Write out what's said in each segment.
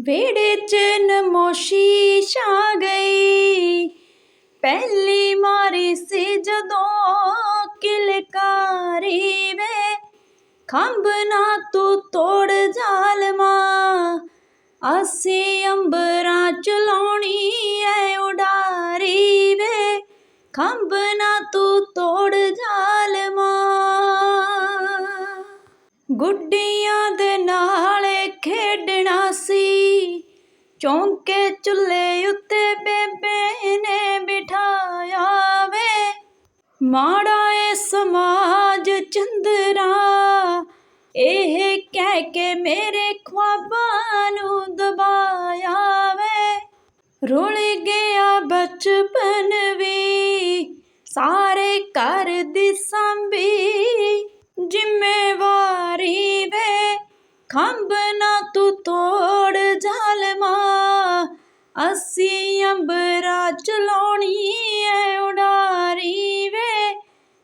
ਵੇੜੇ ਚ ਨਮੋਸ਼ੀ ਛਾ ਗਈ। ਪਹਿਲੀ ਮਾਰੀ ਸੀ ਜਦੋਂ ਕਿਲਕਾਰੀ ਵੇ। ਖੰਭ ਨਾ ਤੂੰ ਤੋੜ ਜ਼ਾਲਮਾ ਅਸੀਂ ਅੰਬਰਾਂ ਚਲਾਉਣੀ ਐ ਉਡਾਰੀ ਵੇ। ਖੰਭ ਨਾ ਤੂੰ ਤੋੜ ਜ਼ਾਲਮਾ ਗੁੱਡੀਆਂ ਦੇ ਨਾਲ ਖੇਡਣਾ ਸੀ। ਚੌਂਕੇ ਚੁੱਲ੍ਹੇ ਉੱਤੇ ਬੇਬੇ ਨੇ ਬਿਠਾਇਆ ਵੇ। ਮਾੜਾ ਏ ਸਮਾਜ ਚੰਦਰਾ, ਇਹ ਕਹਿ ਕੇ ਮੇਰੇ ਖੁਆਬਾਂ ਨੂੰ ਦਬਾਇਆ ਵੇ। ਰੁਲ ਗਿਆ ਬਚਪਨ ਵੀ, ਸਾਰੇ ਘਰ ਦੀ ਸੰਭੀ, ਜ਼ਿੰਮੇਵਾਰੀ ਵੇ। ਖੰਭ ਅਸੀਂ ਅੰਬਰਾ ਚਲਾਉਣੀ ਐ ਉਡਾਰੀ ਵੇ,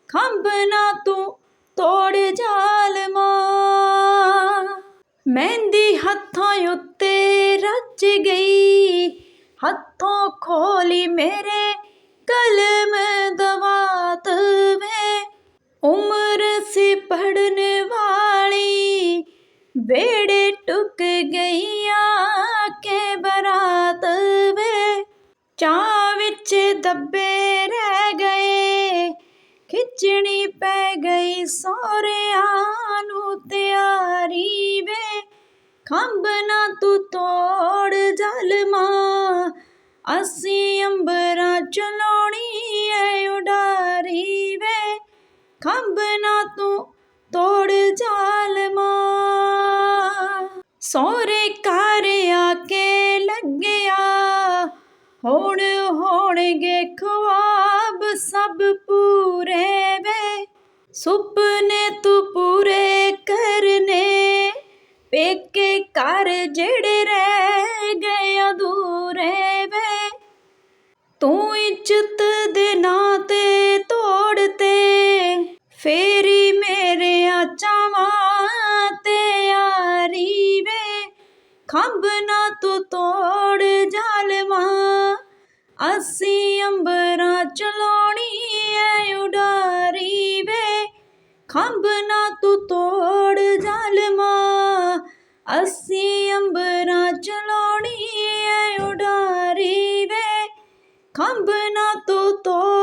ਖੰਭ ਨਾ ਤੂੰ ਤੋੜ ਜ਼ਾਲਮਾ ਮਹਿੰਦੀ ਹੱਥਾਂ ਉੱਤੇ ਰਚ ਗਈ, ਹੱਥੋਂ ਖੋਲੀ ਮੇਰੇ ਕਲਮ ਦਵਾਤ ਵੇ। ਉਮਰ ਸੀ ਪੜਨ ਵਾਲੀ ਵੇੜੇ ਟੁਕ ਗਈ ਵੇ ਚਾਹ ਵਿੱਚ ਦੱਬੇ ਰਹਿ ਗਏ, ਖਿੱਚਣੀ ਪੈ ਗਈ ਸੋਹਰਿਆਂ ਨੂੰ ਤਿਆਰੀ ਵੇ। ਖੰਭ ਨਾ ਤੂੰ ਤੋੜ ਜ਼ਾਲਮਾ, ਅਸੀਂ ਅੰਬਰਾਂ ਚਲਾਉਣੀ ਐ ਉਡਾਰੀ ਵੇ। ਖੰਭ ਨਾ ਤੂੰ ਤੋੜ ਜ਼ਾਲਮਾ। ਸੋਰੇ ਹੁਣ ਹੋਣਗੇ ਖਵਾਬ ਸਭ ਪੂਰੇ ਵੇ। ਸੁਪਨੇ ਤੂੰ ਪੂਰੇ ਕਰਨੇ ਪੇਕੇ ਘਰ ਜਿਹੜੇ ਰਹਿ ਖੰਭ ਨਾ ਤੂੰ ਤੋੜ ਜਾਲਮਾ। ਅਸੀਂ ਅੰਬਰਾਂ ਚਲਾਉਣੀ ਐ ਉਡਾਰੀ ਵੇ। ਖੰਭ ਨਾ ਤੂੰ ਤੋੜ ਜਾਲਮਾ। ਅਸੀਂ ਅੰਬਰਾਂ ਚਲਾਉਣੀ ਐ ਉਡਾਰੀ ਵੇ। ਖੰਭ ਨਾ ਤੂੰ ਤੋੜ